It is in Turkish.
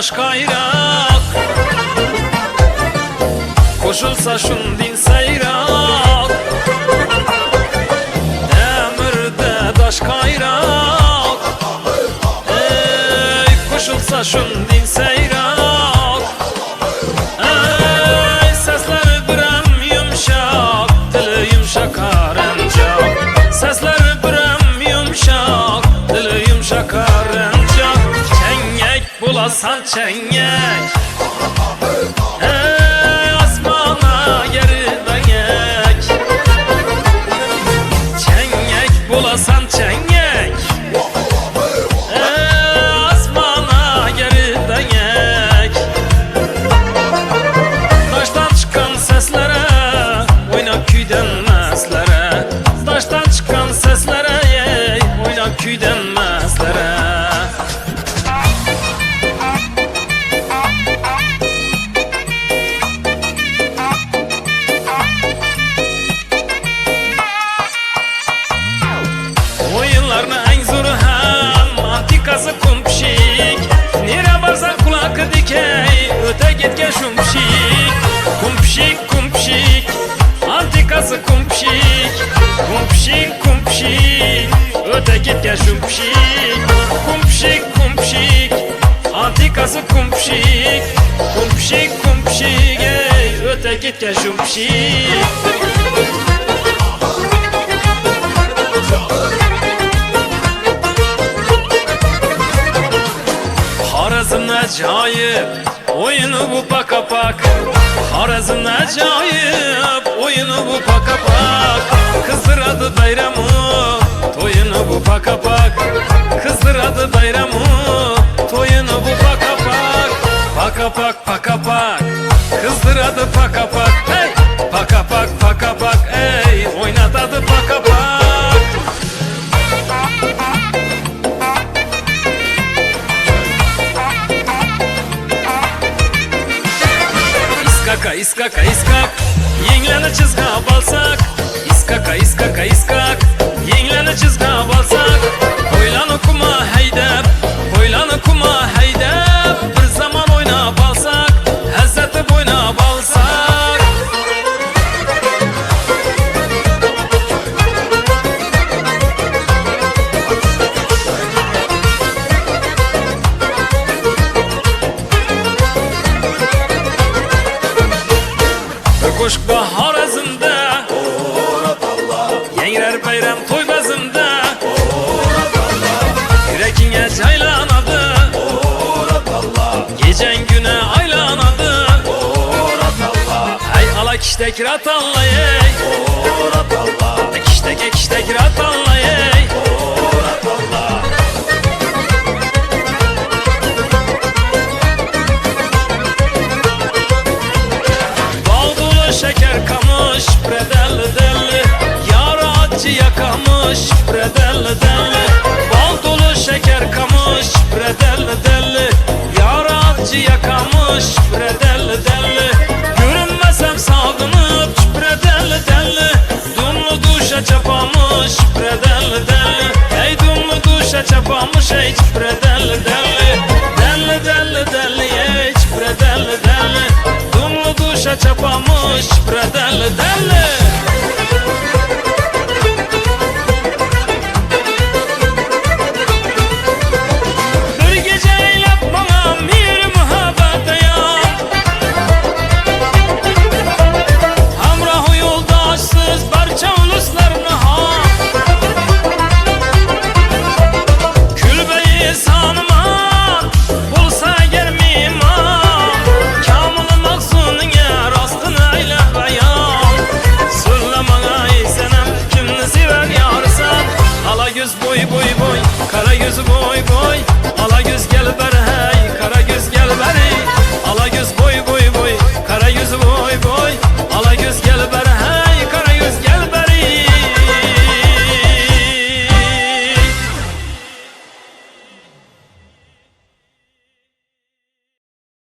daş kayrak Koşulsa şun din seyrak. Demirde daş kayrak. Ey koşulsa şun Bulasan çengek Ey asmana geri dönek Çengek bulasan çengek Öte gitken şumpşik Kumpşik kumpşik Antikası kumpşik Kumpşik kumpşik Öte gitken şumpşik Kumpşik kumpşik Antikası kumpşik Kumpşik kumpşik Öte gitken şumpşik Harazım acayip Oyunu bu paka pak. Harazım acayip Oyunu bu paka pak. Kızdır adı bayramı Toyunu bu paka pak. Kızdır adı bayramı Toyunu bu paka pak Paka pak. Paka pak İskaka iskaka iskak. Yengleni çizga balsak. İskaka iskaka iskak Koşk bahar azında. Yengrer bayram toy bazında. Yürekine çaylanadı. Gecen güne aylanadı. Hey ala kişte kirat Kişte ke kişte kirat alla acı yakamış predelli delli Görünmesem sağınıp predelli delli Dumlu duşa çapamış predelli delli Ey dumlu duşa çapamış ey predelli delli Delli delli delli ey predelli delli Dumlu duşa çapamış predelli delli Bir